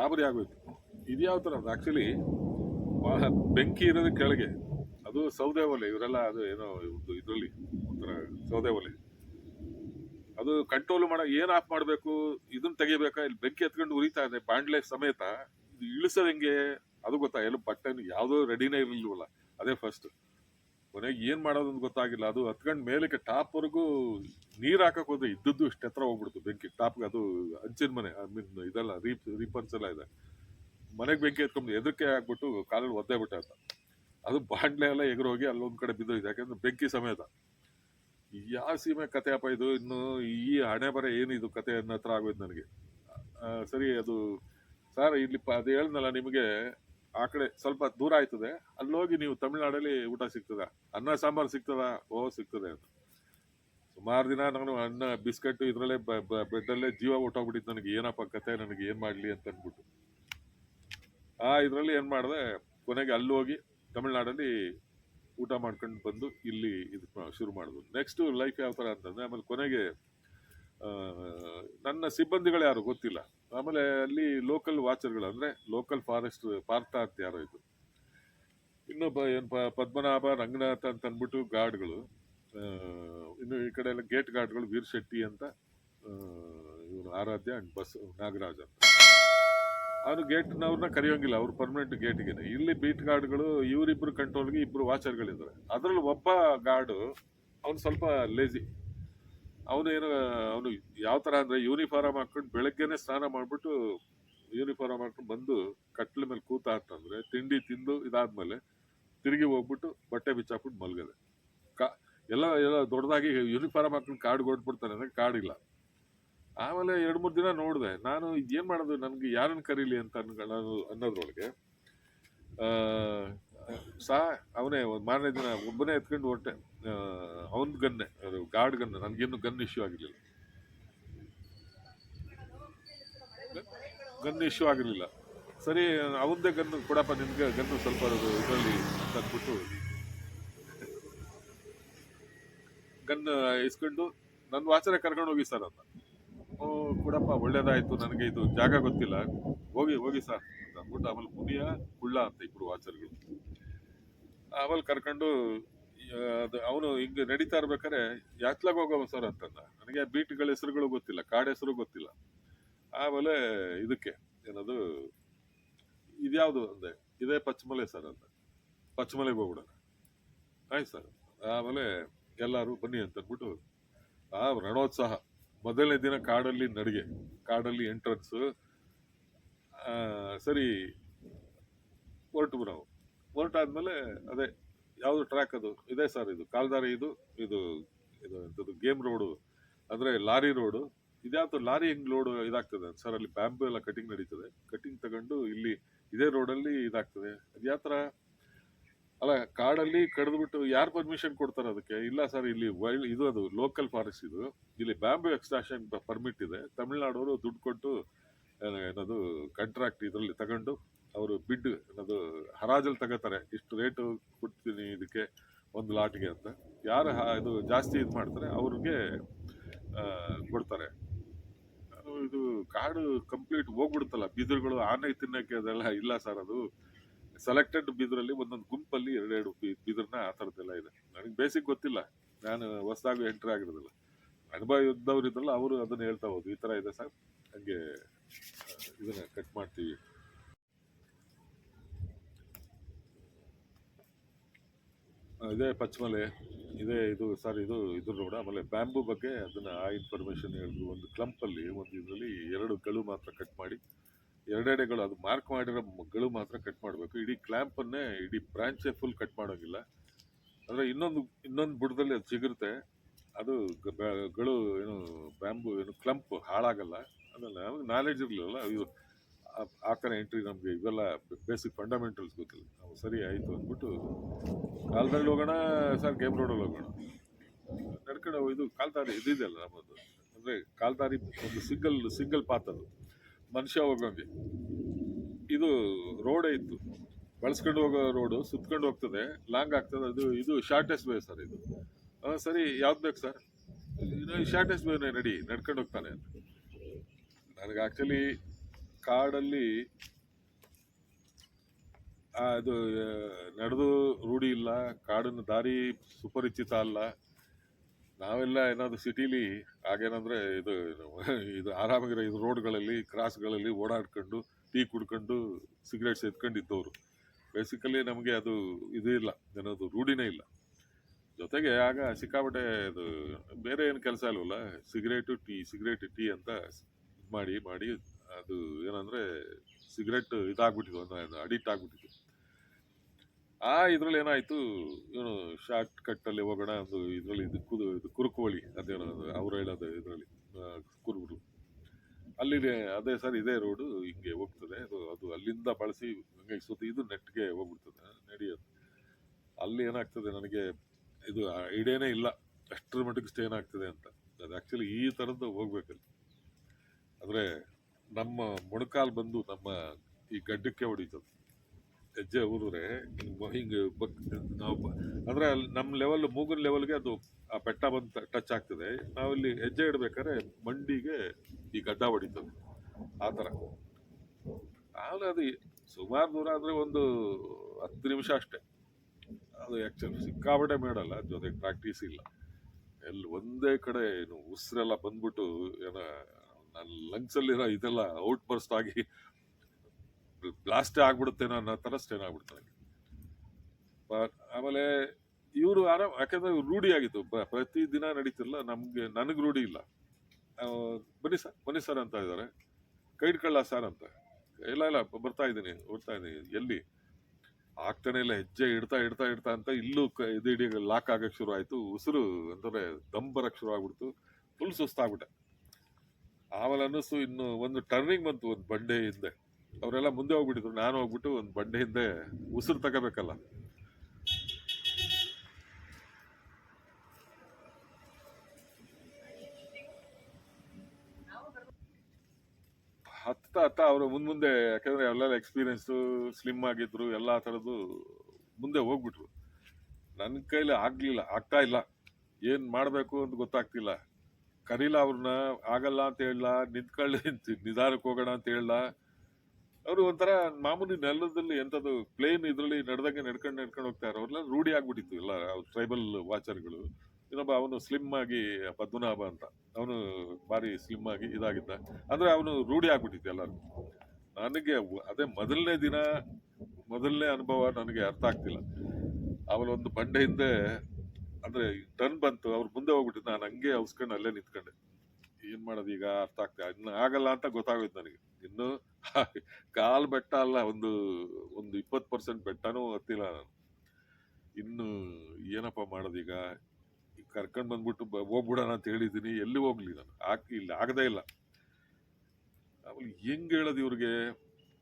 ಗಾಬರಿ ಆಗೋಯ್ತು ಇದು ಯಾವ ಥರ? ಆ್ಯಕ್ಚುಲಿ ಬೆಂಕಿ ಇರೋದು ಕೆಳಗೆ. ಅದು ಸೌದೆ ಒಲೆ, ಇವರೆಲ್ಲ ಅದು ಏನೋ ಇವ್ರದ್ದು ಇದರಲ್ಲಿ ಒಂಥರ ಸೌದೆ ಒಲೆ. ಅದು ಕಂಟ್ರೋಲ್ ಮಾಡೋ, ಏನು ಆಫ್ ಮಾಡಬೇಕು, ಇದನ್ನ ತೆಗಿಬೇಕಾ? ಇಲ್ಲಿ ಬೆಂಕಿ ಎತ್ಕೊಂಡು ಉರಿತಾ ಇದೆ, ಬಾಂಡ್ಲೆ ಸಮೇತ. ಇದು ಇಳಿಸೋದು ಹೆಂಗೆ? ಅದು ಗೊತ್ತಾ? ಎಲ್ಲ ಬಟ್ಟೆ ಯಾವುದೋ ರೆಡಿನೇ ಇರಲಿಲ್ವಲ್ಲ. ಅದೇ ಫಸ್ಟ್ ಕೊನೆಗೆ ಏನು ಅಂತ ಗೊತ್ತಾಗಿಲ್ಲ. ಅದು ಹತ್ಕೊಂಡು ಮೇಲಕ್ಕೆ ಟಾಪ್ ವರೆಗೂ ನೀರ್ ಹಾಕಕ್ ಹೋದ್ರೆ ಇದ್ದದ್ದು ಇಷ್ಟ ಹತ್ರ ಹೋಗ್ಬಿಡ್ತು ಬೆಂಕಿ. ಟಾಪ್ಗೆ ಅದು ಅಂಚಿನ ಮನೆ, ಐ ಮೀನ್ ಇದೆಲ್ಲ ರೀಪ್, ರೀಪನ್ಸ್ ಎಲ್ಲ ಇದೆ. ಮನೆಗೆ ಬೆಂಕಿ ಎತ್ಕೊಂಡು ಎದಕ್ಕೆ ಹಾಕ್ಬಿಟ್ಟು ಕಾಲಲ್ಲಿ ಒದ್ದೆ ಬಿಟ್ಟ ಅದು ಬಾಂಡ್ಲೆ ಎಲ್ಲ ಎಗರೋಗಿ ಅಲ್ಲೊಂದ್ ಕಡೆ ಬಿದ್ದೋಗಿದೆ ಯಾಕಂದ್ರೆ ಬೆಂಕಿ ಸಮೇತ. ಯಾವ ಸೀಮೆ ಕತೆ ಅಪ್ಪ ಇದು? ಇನ್ನು ಈ ಹಣೆ ಬರ ಏನಿದು ಕತೆ ಅನ್ನೋ ಹತ್ರ ಆಗೋಯ್ತು ನನಗೆ. ಸರಿ ಅದು, ಸರ್ ಇಲ್ಲಿ ಅದು ಹೇಳ್ದಲ್ಲ ನಿಮಗೆ ಆ ಕಡೆ ಸ್ವಲ್ಪ ದೂರ ಆಯ್ತದೆ. ಹೋಗಿ ನೀವು ತಮಿಳ್ನಾಡಲ್ಲಿ ಊಟ ಸಿಗ್ತದ? ಅನ್ನ, ಸಾಂಬಾರ್ ಸಿಗ್ತದ? ಓ, ಸಿಗ್ತದೆ ಅಂತ ಸುಮಾರು ದಿನ ನಾನು ಅನ್ನ ಬಿಸ್ಕೆಟ್ ಇದ್ರಲ್ಲೇ ಬ್ರೆಡ್ ಅಲ್ಲೇ ಜೀವ ಹೊಟ್ಟೋಗ್ಬಿಟ್ಟಿತ್ತು ನನಗೆ. ಏನಪ್ಪ ಕತೆ? ನನಗೆ ಏನು ಮಾಡ್ಲಿ ಅಂತ ಅಂದ್ಬಿಟ್ಟು ಆ ಇದರಲ್ಲಿ ಏನು ಮಾಡಿದೆ, ಕೊನೆಗೆ ಅಲ್ಲಿ ಹೋಗಿ ತಮಿಳ್ನಾಡಲ್ಲಿ ಊಟ ಮಾಡ್ಕೊಂಡು ಬಂದು ಇಲ್ಲಿ ಇದು ಶುರು ಮಾಡಿದ್ರು ನೆಕ್ಸ್ಟ್ ಲೈಫ್ ಯಾವ ಥರ ಅಂತಂದರೆ ಆಮೇಲೆ ಕೊನೆಗೆ ನನ್ನ ಸಿಬ್ಬಂದಿಗಳು ಯಾರು ಗೊತ್ತಿಲ್ಲ. ಆಮೇಲೆ ಅಲ್ಲಿ ಲೋಕಲ್ ವಾಚರ್ಗಳು ಅಂದ್ರೆ ಲೋಕಲ್ ಫಾರೆಸ್ಟ್ ಪಾರ್ಥ ಅಂತ ಯಾರೋ ಇದ್ರು. ಇನ್ನೊಬ್ಬ ಏನು ಪದ್ಮನಾಭ, ರಂಗನಾಥ ಅಂತ ಅಂದ್ಬಿಟ್ಟು ಗಾರ್ಡ್ಗಳು ಇನ್ನು ಈ ಕಡೆ ಎಲ್ಲ ಗೇಟ್ ಗಾರ್ಡ್ಗಳು ವೀರ್ ಶೆಟ್ಟಿ ಅಂತ ಇವನು ಆರಾಧ್ಯ ಅಂಡ್ ಬಸ್, ನಾಗರಾಜ್ ಅಂತ. ಅವನು ಗೇಟ್ನವ್ರನ್ನ ಕರೆಯೋಂಗಿಲ್ಲ, ಅವ್ರು ಪರ್ಮನೆಂಟ್ ಗೇಟ್ಗೆ ಇಲ್ಲಿ ಬೀಟ್ ಗಾರ್ಡ್ಗಳು ಇವರಿಬ್ರು ಕಂಟ್ರೋಲ್ಗೆ ಇಬ್ಬರು ವಾಚರ್ಗಳಿದ್ದಾರೆ ಅದರಲ್ಲಿ ಒಬ್ಬ ಗಾರ್ಡು ಅವನು ಸ್ವಲ್ಪ ಲೇಜಿ ಅವನು ಏನು, ಅವನು ಯಾವ ಥರ ಅಂದರೆ ಯೂನಿಫಾರ್ಮ್ ಹಾಕೊಂಡು ಬೆಳಗ್ಗೆನೆ ಸ್ನಾನ ಮಾಡಿಬಿಟ್ಟು ಯೂನಿಫಾರ್ಮ್ ಹಾಕೊಂಡು ಬಂದು ಕಟ್ಲ ಮೇಲೆ ಕೂತ ಅಂತಂದ್ರೆ ತಿಂಡಿ ತಿಂದು ಇದಾದಮೇಲೆ ತಿರುಗಿ ಹೋಗ್ಬಿಟ್ಟು ಬಟ್ಟೆ ಬಿಚ್ಚಾಕ್ಬಿಟ್ಟು ಮಲ್ಗದೆ. ಕಾ, ಎಲ್ಲ ಎಲ್ಲ ದೊಡ್ಡದಾಗಿ ಯೂನಿಫಾರ್ಮ್ ಹಾಕೊಂಡು ಕಾರ್ಡ್ ಕೊಟ್ಬಿಡ್ತಾನೆ ಅಂದ್ರೆ ಕಾರ್ಡ್ ಇಲ್ಲ ಆಮೇಲೆ ಎರಡ್ ಮೂರ್ ದಿನ ನೋಡಿದೆ, ನಾನು ಏನ್ ಮಾಡೋದು, ನನಗೆ ಯಾರನ್ನು ಕರೀಲಿ ಅಂತ ನಾನು ಅನ್ನೋದ್ರೊಳಗೆ ಸಾ, ಅವನೇ ಮಾರನೇ ದಿನ ಒಬ್ಬನೇ ಎತ್ಕೊಂಡು ಹೊರಟೆ. ಅವನ್ ಗನ್ನೆ, ಅದು ಗಾರ್ಡ್ ಗನ್ ನನಗೇನು ಗನ್ ಇಶ್ಯೂ ಆಗಿರಲಿಲ್ಲ. ಗನ್ ಇಶ್ಯೂ ಆಗಿರಲಿಲ್ಲ. ಸರಿ, ಅವಂದೇ ಗನ್ ಕೊಡಪ್ಪ ನಿಮಗೆ ಗನ್ನು ಸ್ವಲ್ಪ ಇದರಲ್ಲಿ ತಂದ್ಬಿಟ್ಟು. ಗನ್ ಇಸ್ಕೊಂಡು ನನ್ನ ವಾಚನ ಕರ್ಕೊಂಡು ಹೋಗಿ ಸರ್ ಅಂತ. ಓ, ಕೊಡಪ್ಪ, ಒಳ್ಳೇದಾಯ್ತು, ನನಗೆ ಇದು ಜಾಗ ಗೊತ್ತಿಲ್ಲ. ಹೋಗಿ ಹೋಗಿ ಸರ್ ಅಂತ ಅಂದ್ಬಿಟ್ಟು, ಆಮೇಲೆ ಪುನಿಯ ಕುಳ್ಳ ಅಂತ ಇಬ್ಬರು ವಾಚರ್ಗಳು. ಆಮೇಲೆ ಕರ್ಕೊಂಡು ಅವನು ಹಿಂಗೆ ನಡೀತಾ ಇರ್ಬೇಕಾದ್ರೆ ಯಾತ್ಲಾಗ ಹೋಗವ ಸರ್ ಅಂತಂದ. ನನಗೆ ಬೀಟ್ಗಳ ಹೆಸರುಗಳು ಗೊತ್ತಿಲ್ಲ, ಕಾಡ ಹೆಸರು ಗೊತ್ತಿಲ್ಲ. ಆಮೇಲೆ ಇದಕ್ಕೆ, ಏನದು, ಇದ್ಯಾವುದು ಅಂದೆ, ಇದೇ ಪಚ್ಚಮಲೆ ಸರ್ ಅಂತ ಪಚ್ಚಮಲೆಗೆ ಹೋಗ್ಬಿಡೋಣ. ಆಯ್ತು ಸರ್. ಆಮೇಲೆ ಎಲ್ಲರೂ ಬನ್ನಿ ಅಂತ ಅಂದ್ಬಿಟ್ಟು ಆ ರಣೋತ್ಸಾಹ, ಮೊದಲನೇ ದಿನ ಕಾಡಲ್ಲಿ ನಡಿಗೆ, ಕಾಡಲ್ಲಿ ಎಂಟ್ರೆನ್ಸು ಸರಿ, ಹೊರಟು ನಾವು ಹೊರಟಾದ್ಮೇಲೆ ಅದೇ ಯಾವ್ದು ಟ್ರ್ಯಾಕ್ ಅದು? ಇದೆ ಸರ್ ಇದು ಕಾಲ್ದಾರಿ, ಇದು ಇದು ಇದು ಎಂಥದ್ದು ಗೇಮ್ ರೋಡು ಅಂದರೆ ಲಾರಿ ರೋಡು ಇದ್ಯಾವ್ದು ಲಾರಿ ಹೆಂಗ್ ಲೋಡ್ ಇದಾಗ್ತದೆ? ಸರ್ ಅಲ್ಲಿ ಬ್ಯಾಂಬು ಎಲ್ಲ ಕಟಿಂಗ್ ನಡೀತದೆ. ಕಟಿಂಗ್ ತಗೊಂಡು ಇಲ್ಲಿ ಇದೇ ರೋಡಲ್ಲಿ ಇದಾಗ್ತದೆ. ಅದು ಯಾವ ಥರ ಅಲ್ಲ, ಕಾಡಲ್ಲಿ ಕಡ್ದ್ಬಿಟ್ಟು ಯಾರು ಪರ್ಮಿಷನ್ ಕೊಡ್ತಾರೆ ಅದಕ್ಕೆ? ಇಲ್ಲ ಸರ್ ಇಲ್ಲಿ ವೈಲ್ಡ್ ಇದು ಅದು ಲೋಕಲ್ ಫಾರೆಸ್ಟ್ ಇದು. ಇಲ್ಲಿ ಬ್ಯಾಂಬು ಎಕ್ಸ್ಟ್ರಾಕ್ಷನ್ ಪರ್ಮಿಟ್ ಇದೆ. ತಮಿಳ್ನಾಡವರು ದುಡ್ಡು ಕೊಟ್ಟು ಏನ- ಏನದು ಕಾಂಟ್ರಾಕ್ಟ್ ಇದರಲ್ಲಿ ತಗೊಂಡು ಅವರು ಬಿಡ್ ಅನ್ನೋದು ಹರಾಜಲ್ಲಿ ತಗೋತಾರೆ, ಇಷ್ಟು ರೇಟು ಕೊಡ್ತೀನಿ ಇದಕ್ಕೆ ಒಂದು ಲಾಟ್ಗೆ ಅಂತ. ಯಾರು ಇದು ಜಾಸ್ತಿ ಇದು ಮಾಡ್ತಾರೆ, ಅವ್ರಿಗೆ ಕೊಡ್ತಾರೆ. ಇದು ಕಾಡು ಕಂಪ್ಲೀಟ್ ಹೋಗ್ಬಿಡುತ್ತಲ್ಲ, ಬಿದಿರುಗಳು ಆನೆ ತಿನ್ನಕ್ಕೆ ಅದೆಲ್ಲ ಇಲ್ಲ ಸರ್ ಅದು. ಸೆಲೆಕ್ಟೆಡ್ ಬಿದಿರಲ್ಲಿ ಒಂದೊಂದು ಗುಂಪಲ್ಲಿ ಎರಡೆರಡು ಬಿದಿರನ್ನ ಬಿದಿರ್ನ ಆ ಥರದ್ದೆಲ್ಲ ಇದೆ. ನನಗೆ ಬೇಸಿಕ್ ಗೊತ್ತಿಲ್ಲ, ನಾನು ಹೊಸದಾಗಿ ಎಂಟ್ರಿ ಆಗಿರೋದಿಲ್ಲ. ಅನುಭವ ಇದ್ದವ್ರು ಇದ್ರಲ್ಲ ಅವರು ಅದನ್ನು ಹೇಳ್ತಾ ಹೋದ್ರು. ಈ ಥರ ಇದೆ ಸರ್ ಹಂಗೆ ಇದನ್ನ ಕಟ್ ಮಾಡ್ತೀವಿ. ಇದೇ ಪಚ್ಚಮಲೆ ಇದೇ ಇದು ಸರ್ ಇದು ಇದ್ರ ರೋಡ್, ಆಮೇಲೆ ಬ್ಯಾಂಬೂ ಬಗ್ಗೆ ಅದನ್ನ ಆ ಇನ್ಫಾರ್ಮೇಶನ್ ಹೇಳಿದ್ರು. ಒಂದು ಕ್ಲಂಪ್ ಅಲ್ಲಿ, ಒಂದು ಇದರಲ್ಲಿ ಎರಡು ಗಳು ಮಾತ್ರ ಕಟ್ ಮಾಡಿ ಎರಡೆಡೆಗಳು ಅದು ಮಾರ್ಕ್ ಮಾಡಿರೋ ಗಳು ಮಾತ್ರ ಕಟ್ ಮಾಡಬೇಕು. ಇಡೀ ಕ್ಲಾಂಪ್ ಅನ್ನೇ ಇಡೀ ಬ್ರಾಂಚೇ ಫುಲ್ ಕಟ್ ಮಾಡೋಂಗಿಲ್ಲ. ಅಂದ್ರೆ ಇನ್ನೊಂದು ಇನ್ನೊಂದು ಬುಡದಲ್ಲಿ ಅದು ಸಿಗುತ್ತೆ. ಅದು ಗಳು ಏನು, ಬ್ಯಾಂಬು ಏನು ಕ್ಲಂಪ್ ಹಾಳಾಗಲ್ಲ. ನಮಗೆ ನಾಲೆಡ್ಜ್ ಇರಲಿಲ್ಲ ಇದು ಆ- ಥರ ಎಂಟ್ರಿ ನಮಗೆ ಇವೆಲ್ಲ ಬೇಸಿಕ್ ಫಂಡಮೆಂಟಲ್ಸ್ ಗೊತ್ತಿಲ್ಲ. ನಾವು ಸರಿ ಆಯಿತು ಅಂದ್ಬಿಟ್ಟು ಕಾಲ್ದಲ್ಲಿ ಹೋಗೋಣ, ಸರ್ ಗೇಮ್ ರೋಡಲ್ಲಿ ಹೋಗೋಣ. ನಡ್ಕೊಂಡು ಇದು ಕಾಲ್ದಾರಿ ಇದಿದೆಯಲ್ಲ ನಮ್ಮದು. ಅಂದರೆ ಕಾಲ್ದಾರಿ ಒಂದು ಸಿಂಗಲ್ ಸಿಂಗಲ್ ಪಾತ್ ಅದು. ಮನುಷ್ಯ ಹೋಗೋಂಗೆ. ಇದು ರೋಡೇ ಇತ್ತು. ಬಳಸ್ಕೊಂಡು ಹೋಗೋ ರೋಡು ಸುತ್ಕೊಂಡು ಹೋಗ್ತದೆ ಲಾಂಗ್ ಆಗ್ತದೆ. ಅದು, ಇದು ಶಾರ್ಟೆಸ್ಟ್ ವೇ ಸರ್ ಇದು. ಹಾಂ, ಸರಿ, ಯಾವ್ದು ಬೇಕು ಸರ್? ಶಾರ್ಟೆಸ್ಟ್ ವೇನೇ ನಡಿ, ನಡ್ಕೊಂಡು ಹೋಗ್ತಾನೆ ನನಗೆ ಆ್ಯಕ್ಚುಲಿ ಕಾಡಲ್ಲಿ ಅದು ನಡೆದು ರೂಢಿ ಇಲ್ಲ, ಕಾಡಿನ ದಾರಿ ಸುಪರಿಚಿತ ಅಲ್ಲ. ನಾವೆಲ್ಲ ಏನಾದರೂ ಸಿಟೀಲಿ ಆಗೇನಂದ್ರೆ ಇದು ಇದು ಆರಾಮಾಗಿರೋ ಇದು ರೋಡ್ಗಳಲ್ಲಿ, ಕ್ರಾಸ್ಗಳಲ್ಲಿ ಓಡಾಡ್ಕೊಂಡು, ಟೀ ಕುಡ್ಕೊಂಡು, ಸಿಗರೇಟ್ ಎತ್ಕೊಂಡು ಇದ್ದವರು ಬೇಸಿಕಲಿ ನಮಗೆ ಅದು ಇದು ಇಲ್ಲ ಏನದು ರೂಢಿನೇ ಇಲ್ಲ. ಜೊತೆಗೆ ಆಗ ಸಿಕ್ಕಾಪಟ್ಟೆ ಅದು ಬೇರೆ ಏನು ಕೆಲಸ ಇಲ್ವಲ್ಲ, ಸಿಗರೇಟು, ಟೀ, ಸಿಗರೇಟ್, ಟೀ ಅಂತ ಮಾಡಿ ಮಾಡಿ ಅದು ಏನಂದ್ರೆ ಸಿಗರೇಟ್ ಅಂದರೆ ಅದು ಅಡಿಕ್ಟ್ ಆಗ್ಬಿಟ್ಟಿತ್ತು. ಆ ಇದರಲ್ಲಿ ಏನಾಯ್ತು, ಏನು ಶಾರ್ಟ್ ಕಟ್ ಅಲ್ಲಿ ಹೋಗೋಣ ಒಂದು ಇದರಲ್ಲಿ ಇದು ಕುದು, ಇದು ಕುರುಕುವಳಿ ಅದೇನೋ ಅದು ಅವ್ರು ಹೇಳೋದು ಇದರಲ್ಲಿ ಕುರುಬರು ಅಲ್ಲಿ ಅದೇ ಸರ್ ಇದೇ ರೋಡು ಹಿಂಗೆ ಹೋಗ್ತದೆ, ಅದು ಅದು ಅಲ್ಲಿಂದ ಬಳಸಿ ಹಂಗೆ ಸುತ್ತ ಇದು ನೆಟ್ಗೆ ಹೋಗ್ಬಿಡ್ತದೆ, ನಡೆಯೋದು. ಅಲ್ಲಿ ಏನಾಗ್ತದೆ ನನಗೆ, ಇದು ಐಡಿಯಾನೇ ಇಲ್ಲ, ಅಷ್ಟರ ಮಟ್ಟಿಗೆ ಸ್ಟೇನ್ ಆಗ್ತದೆ ಅಂತ. ಅದು ಆಕ್ಚುಲಿ ಈ ಥರದ್ದು ಹೋಗ್ಬೇಕಲ್ಲಿ. ಅಂದ್ರೆ ನಮ್ಮ ಮೊಣಕಾಲು ಬಂದು ನಮ್ಮ ಈ ಗಡ್ಡಕ್ಕೆ ಹೊಡಿತದೆ ಹೆಜ್ಜೆ ಊರಿದ್ರೆ ಹಿಂಗೆ ಬಕ್, ನಾವು ಅಂದರೆ ಅಂದ್ರೆ ಅಲ್ಲಿ ನಮ್ಮ ಲೆವೆಲ್ ಮೂಗಿನ ಲೆವೆಲ್ಗೆ ಅದು ಆ ಬೆಟ್ಟ ಬಂದು ಟಚ್ ಆಗ್ತದೆ. ನಾವಿಲ್ಲಿ ಹೆಜ್ಜೆ ಇಡ್ಬೇಕಾದ್ರೆ ಮಂಡಿಗೆ ಈ ಗಡ್ಡ ಹೊಡಿತದೆ ಆ ಥರ. ಆಮೇಲೆ ಅದು ಸುಮಾರು ದೂರ ಆದರೆ ಒಂದು ಹತ್ತು ನಿಮಿಷ ಅಷ್ಟೇ. ಅದು ಆ್ಯಕ್ಚುಲಿ ಸಿಕ್ಕಾಪಟ್ಟೆ ಮಾಡಲ್ಲ ಜೊತೆಗೆ ಪ್ರಾಕ್ಟೀಸ್ ಇಲ್ಲ. ಎಲ್ಲಿ ಒಂದೇ ಕಡೆ ಏನು ಉಸಿರೆಲ್ಲ ಬಂದ್ಬಿಟ್ಟು ಏನೋ ನನ್ನ ಲಂಗ್ಸಲ್ಲಿರೋ ಇದೆಲ್ಲ ಔಟ್ ಬರ್ಸ್ಟ್ ಆಗಿ ಬ್ಲಾಸ್ಟ್ ಆಗ್ಬಿಡುತ್ತೆ ಅನ್ನೋ ಥರ ಸ್ಟೇನ್ ಆಗ್ಬಿಡ್ತಾರೆ ಆಮೇಲೆ ಇವರು ಆರಾಮ್ ಯಾಕಂದ್ರೆ ರೂಢಿ ಆಗಿತ್ತು ಪ್ರತಿ ದಿನ ನಡೀತಿಲ್ಲ ನಮ್ಗೆ, ನನಗೆ ರೂಢಿ ಇಲ್ಲ. ಬನ್ನಿ ಸರ್ ಬನ್ನಿ ಸರ್ ಅಂತ ಇದ್ದಾರೆ. ಕೈ ಕಳ್ಳ ಸರ್ ಅಂತ. ಇಲ್ಲ ಇಲ್ಲ ಬರ್ತಾ ಇದ್ದೀನಿ ಬರ್ತಾ ಇದ್ದೀನಿ, ಎಲ್ಲಿ? ಆಗ್ತಾನೆ ಇಲ್ಲ, ಹೆಜ್ಜೆ ಇಡ್ತಾ ಇಡ್ತಾ ಇಡ್ತಾ ಅಂತ ಇಲ್ಲೂ ಇದು ಇಡೀ ಲಾಕ್ ಆಗಕ್ಕೆ ಶುರು ಆಯಿತು. ಉಸಿರು ಅಂದರೆ ದಮ್ ಬರಕ್ ಶುರು ಆಗ್ಬಿಡ್ತು. ಫುಲ್ ಸುಸ್ತಾಗ್ಬಿಟ್ಟೆ. ಆಮೇಲೆ ಅನ್ನಿಸ್ತು, ಇನ್ನು ಒಂದು ಟರ್ನಿಂಗ್ ಬಂತು, ಒಂದು ಬಂಡೆ ಹಿಂದೆ. ಅವರೆಲ್ಲ ಮುಂದೆ ಹೋಗ್ಬಿಟ್ಟಿದ್ರು, ನಾನು ಹೋಗ್ಬಿಟ್ಟು ಒಂದು ಬಂಡೆ ಹಿಂದೆ ಉಸಿರು ತಗೋಬೇಕಲ್ಲ. ಹತ್ತಾ ಹತ್ತ ಅವರು ಮುಂದ್ ಮುಂದೆ, ಯಾಕಂದ್ರೆ ಎಲ್ಲೆಲ್ಲ ಎಕ್ಸ್ಪೀರಿಯನ್ಸ್ ಸ್ಲಿಮ್ ಆಗಿದ್ರು, ಎಲ್ಲಾ ಥರದ್ದು ಮುಂದೆ ಹೋಗ್ಬಿಟ್ರು. ನನ್ನ ಕೈಲಿ ಆಗಲಿಲ್ಲ, ಆಗ್ತಾ ಇಲ್ಲ. ಏನು ಮಾಡಬೇಕು ಅಂತ ಗೊತ್ತಾಗ್ತಿಲ್ಲ. ಕರೀಲ ಅವ್ರನ್ನ ಆಗಲ್ಲ ಅಂತ ಹೇಳಲ್ಲ, ನಿಂತ್ಕೊಳ್ಳಿ ನಿಧಾನಕ್ಕೆ ಹೋಗೋಣ ಅಂತ ಹೇಳಲ್ಲ. ಅವರು ಒಂಥರ ಮಾಮೂಲಿ ನೆಲದಲ್ಲಿ ಎಂಥದ್ದು ಪ್ಲೇನ್ ಇದರಲ್ಲಿ ನಡೆದಂಗೆ ನಡ್ಕೊಂಡು ನಡ್ಕೊಂಡು ಹೋಗ್ತಾರೆ ಅವ್ರಲ್ಲ ರೂಢಿ ಆಗ್ಬಿಟ್ಟಿತ್ತು ಎಲ್ಲ ಟ್ರೈಬಲ್ ವಾಚರ್ಗಳು ಇನ್ನೊಬ್ಬ ಅವನು ಸ್ಲಿಮ್ ಆಗಿ ಪದ್ಮನಾಭ ಅಂತ. ಅವನು ಭಾರಿ ಸ್ಲಿಮ್ ಆಗಿ ಇದಾಗಿದ್ದ. ಅಂದರೆ ಅವನು ರೂಢಿ ಆಗ್ಬಿಟ್ಟಿತ್ತು ಎಲ್ಲರೂ ನನಗೆ ಅದೇ ಮೊದಲನೇ ದಿನ, ಮೊದಲನೇ ಅನುಭವ ನನಗೆ ಅರ್ಥ ಆಗ್ತಿಲ್ಲ. ಒಂದು ಬಂಡೆ ಹಿಂದೆ ಅಂದ್ರೆ ಟರ್ನ್ ಬಂತು, ಅವ್ರು ಮುಂದೆ ಹೋಗ್ಬಿಟ್ಟು ನಾನು ಹಂಗೆ ಅವಸ್ಕೊಂಡು ಅಲ್ಲೇ ನಿಂತ್ಕೊಂಡೆ. ಏನು ಮಾಡೋದು ಈಗ ಅರ್ಥ ಆಗ್ತಾ ಇನ್ನು ಆಗಲ್ಲ ಅಂತ ಗೊತ್ತಾಗೋಯ್ತು ನನಗೆ. ಇನ್ನು ಕಾಲು ಬೆಟ್ಟ ಅಲ್ಲ, ಒಂದು ಒಂದು ಇಪ್ಪತ್ತು ಪರ್ಸೆಂಟ್ ಬೆಟ್ಟನೂ ಹತ್ತಿಲ್ಲ ನಾನು. ಇನ್ನು ಏನಪ್ಪ ಮಾಡೋದೀಗ ಈಗ? ಕರ್ಕೊಂಡು ಬಂದ್ಬಿಟ್ಟು ಹೋಗ್ಬಿಡೋಣ ಅಂತ ಹೇಳಿದ್ದೀನಿ ಎಲ್ಲಿ ಹೋಗ್ಲಿ ನಾನು? ಹಾಕಿ ಇಲ್ಲ, ಆಗದೇ ಇಲ್ಲ. ಆಮೇಲೆ ಹೆಂಗ್ ಹೇಳೋದು ಇವ್ರಿಗೆ?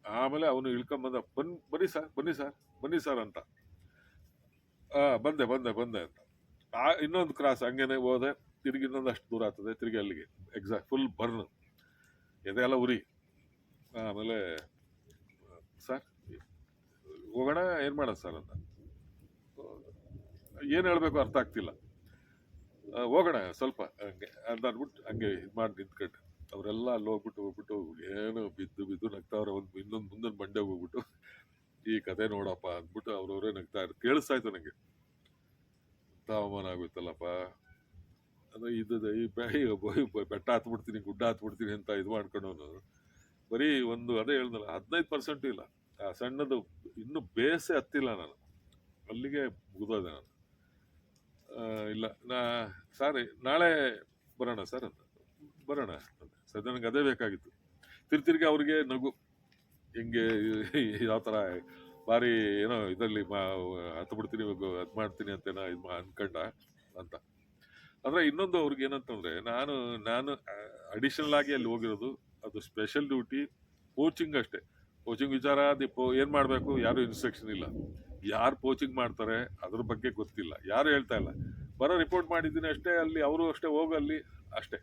ಆಮೇಲೆ ಅವನು ಇಳ್ಕೊಂಬಂದ ಬನ್, ಬನ್ನಿ ಸರ್ ಬನ್ನಿ ಸರ್ ಬನ್ನಿ ಸರ್ ಅಂತ. ಬಂದೆ ಬಂದೆ ಬಂದೆ ಅಂತ. ಆ, ಇನ್ನೊಂದು ಕ್ರಾಸ್ ಹಂಗೇನೆ ಹೋದೆ ತಿರುಗಿ ಇನ್ನೊಂದು ಅಷ್ಟು ದೂರ ಆಗ್ತದೆ, ತಿರುಗಿ ಅಲ್ಲಿಗೆ. ಎಕ್ಸಾಕ್ಟ್ ಫುಲ್ ಬರ್ನ್ ಎದೆಲ್ಲ ಉರಿ. ಆಮೇಲೆ ಸರ್ ಹೋಗೋಣ, ಏನು ಮಾಡೋದು ಸರ್ ಅಂತ. ಏನು ಹೇಳಬೇಕು ಅರ್ಥ ಆಗ್ತಿಲ್ಲ. ಹೋಗೋಣ, ಸ್ವಲ್ಪ, ಹಂಗೆ ಅಂತ ಅಂದ್ಬಿಟ್ಟು ಹಂಗೆ ಇದು ಮಾಡಿ ನಿಂತ್ಕೊಂಡು. ಅವರೆಲ್ಲ ಅಲ್ಲಿ ಹೋಗ್ಬಿಟ್ಟು ಹೋಗ್ಬಿಟ್ಟು, ಏನು ಬಿದ್ದು ಬಿದ್ದು ನಗ್ತಾವ್ರೆ, ಒಂದು ಇನ್ನೊಂದು ಮುಂದೊಂದು ಬಂಡೆ ಹೋಗ್ಬಿಟ್ಟು, ಈ ಕತೆ ನೋಡಪ್ಪ ಅಂದ್ಬಿಟ್ಟು ಅವ್ರವರೇ ನಗ್ತಾ ಇರ್ತಾರೆ ಕೇಳಿಸ್ತಾ ಇತ್ತು ನನಗೆ ಎಂತ ಅವಮಾನ ಆಗೋಯ್ತಲ್ಲಪ್ಪ. ಅಂದ್ರೆ ಇದು ಈ ಬೆಟ್ಟ ಹತ್ಬಿಡ್ತೀನಿ, ಗುಡ್ಡ ಹತ್ಬಿಡ್ತೀನಿ ಅಂತ ಇದು ಮಾಡ್ಕೊಂಡು ಬರೀ ಒಂದು ಅದೇ ಹೇಳ್ದಲ್ಲ, ಹದಿನೈದು ಪರ್ಸೆಂಟ್ ಇಲ್ಲ. ಆ ಸಣ್ಣದು ಇನ್ನೂ ಬೇಸೆ ಹತ್ತಿಲ್ಲ ನಾನು. ಅಲ್ಲಿಗೆ ಮುಗಿದೋದೆ ನಾನು. ಇಲ್ಲ, ನಾ, ಸಾರಿ, ನಾಳೆ ಬರೋಣ ಸರ್ ಅಂತ. ಬರೋಣ ಸದ್ಯ ನನಗೆ ಅದೇ ಬೇಕಾಗಿತ್ತು. ತಿರ್ ತಿರ್ಗಿ ಅವ್ರಿಗೆ ನಗು, ಹೆಂಗೆ ಯಾವ ಥರ ಭಾರಿ ಏನೋ ಇದರಲ್ಲಿ ಮಾ ಹತ್ತು ಬಿಡ್ತೀನಿ ಅದು ಮಾಡ್ತೀನಿ ಅಂತ ಏನೋ ಇದು ಅನ್ಕಂಡ ಅಂತ. ಅಂದ್ರೆ ಇನ್ನೊಂದು ಅವ್ರಿಗೆ ಏನಂತಂದ್ರೆ ನಾನು ನಾನು ಅಡಿಷನಲ್ ಆಗಿ ಅಲ್ಲಿ ಹೋಗಿರೋದು ಅದು ಸ್ಪೆಷಲ್ ಡ್ಯೂಟಿ ಕೋಚಿಂಗ್ ಅಷ್ಟೇ. ಕೋಚಿಂಗ್ ವಿಚಾರ ಪೋ, ಏನು ಮಾಡಬೇಕು? ಯಾರು ಇನ್ಸ್ಟ್ರಕ್ಷನ್ ಇಲ್ಲ. ಯಾರು ಕೋಚಿಂಗ್ ಮಾಡ್ತಾರೆ? ಅದ್ರ ಬಗ್ಗೆ ಗೊತ್ತಿಲ್ಲ. ಯಾರು ಹೇಳ್ತಾ ಇಲ್ಲ. ಬರೋ ರಿಪೋರ್ಟ್ ಮಾಡಿದ್ದೀನಿ ಅಷ್ಟೇ, ಅಲ್ಲಿ ಅವರು ಅಷ್ಟೇ ಹೋಗಲ್ಲಿ ಅಷ್ಟೇ.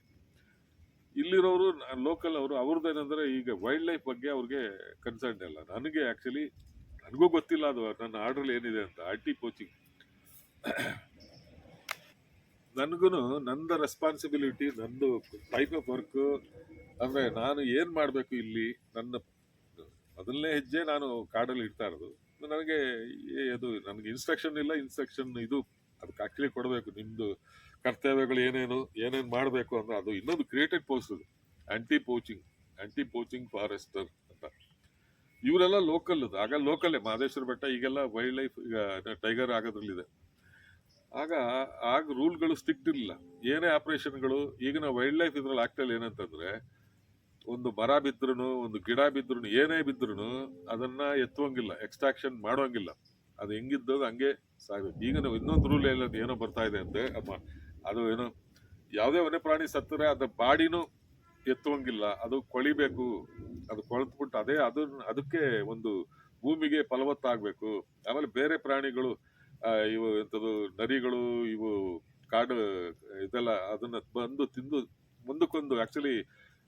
ಇಲ್ಲಿರೋರು ಲೋಕಲ್ ಅವರು ಅವ್ರದ್ದು ಏನಂದರೆ ಈಗ ವೈಲ್ಡ್ ಲೈಫ್ ಬಗ್ಗೆ ಅವ್ರಿಗೆ ಕನ್ಸರ್ನ್ ಇಲ್ಲ. ನನಗೆ ಆಕ್ಚುಲಿ ನನಗೂ ಗೊತ್ತಿಲ್ಲ ಅದು, ನನ್ನ ಆರ್ಡ್ರಲ್ಲಿ ಏನಿದೆ ಅಂತ ಆರ್ ಟಿ ಕೋಚಿಂಗ್. ನನಗೂ ನಂದ ರೆಸ್ಪಾನ್ಸಿಬಿಲಿಟಿ ನಂದು ಟೈಪ್ ಆಫ್ ವರ್ಕ್ ಅಂದರೆ ನಾನು ಏನು ಮಾಡಬೇಕು ಇಲ್ಲಿ, ನನ್ನ ಮೊದಲನೇ ಹೆಜ್ಜೆ ನಾನು ಕಾಡಲ್ಲಿ ಇಡ್ತಾ ಇರೋದು. ನನಗೆ ಅದು ನನಗೆ ಇನ್ಸ್ಟ್ರಕ್ಷನ್ ಇಲ್ಲ ಇನ್ಸ್ಟ್ರಕ್ಷನ್ ಇದು, ಅದಕ್ಕೆ ಆಕ್ಚುಲಿ ಕೊಡಬೇಕು ನಿಮ್ಮದು ಕರ್ತವ್ಯಗಳು ಏನೇನು ಏನೇನು ಮಾಡಬೇಕು ಅಂದರೆ ಅದು ಇನ್ನೊಂದು ಕ್ರಿಯೇಟೆಡ್ ಪೋಸ್ಟ್ ಅದು. Anti poaching anti poaching forester ಇವರೆಲ್ಲ ಲೋಕಲ್ ಆಗ ಲೋಕಲ್ಲೇ ಮಹದೇಶ್ವರ ಬೆಟ್ಟ, ಈಗೆಲ್ಲ ವೈಲ್ಡ್ ಲೈಫ್ ಈಗ ಟೈಗರ್ ಆಗೋದ್ರಲ್ಲಿದೆ. ಆಗ ಆಗ ರೂಲ್ಗಳು ಸ್ಟಿಕ್ಟ್ ಇರಲಿಲ್ಲ. ಏನೇ ಆಪರೇಷನ್ಗಳು ಈಗಿನ ವೈಲ್ಡ್ ಲೈಫ್ ಇದ್ರಲ್ಲಿ ಆಗ್ತಾ ಏನಂತಂದ್ರೆ, ಒಂದು ಮರ ಬಿದ್ರು ಒಂದು ಗಿಡ ಬಿದ್ರು ಏನೇ ಬಿದ್ರು ಅದನ್ನ ಎತ್ತುವಂಗಿಲ್ಲ ಎಕ್ಸ್ಟ್ರಾಕ್ಷನ್ ಮಾಡೋಂಗಿಲ್ಲ ಅದು ಹೆಂಗಿದ್ದದು ಹಂಗೆ ಸಾಗಬೇಕು. ಈಗ ನಾವು ಇನ್ನೊಂದು ರೂಲ್ ಏನೋ ಬರ್ತಾ ಇದೆ ಅಂತೆ, ಅಮ್ಮ, ಅದು ಏನೋ, ಯಾವುದೇ ವನ್ಯ ಪ್ರಾಣಿ ಸತ್ತರೆ ಅದ ಬಾಡಿನೂ ಎತ್ತುವಂಗಿಲ್ಲ. ಅದು ಕೊಳಿಬೇಕು. ಅದು ಕೊಳೆತ್ಬಿಟ್ಟು ಅದೇ ಅದು ಅದಕ್ಕೆ ಒಂದು ಭೂಮಿಗೆ ಫಲವತ್ತಾಗಬೇಕು. ಆಮೇಲೆ ಬೇರೆ ಪ್ರಾಣಿಗಳು ಇವು ಎಂಥದ್ದು ನರಿಗಳು, ಇವು ಕಾಡು, ಇದೆಲ್ಲ ಅದನ್ನ ಬಂದು ತಿಂದು, ಮುಂದಕ್ಕೊಂದು ಆ್ಯಕ್ಚುಲಿ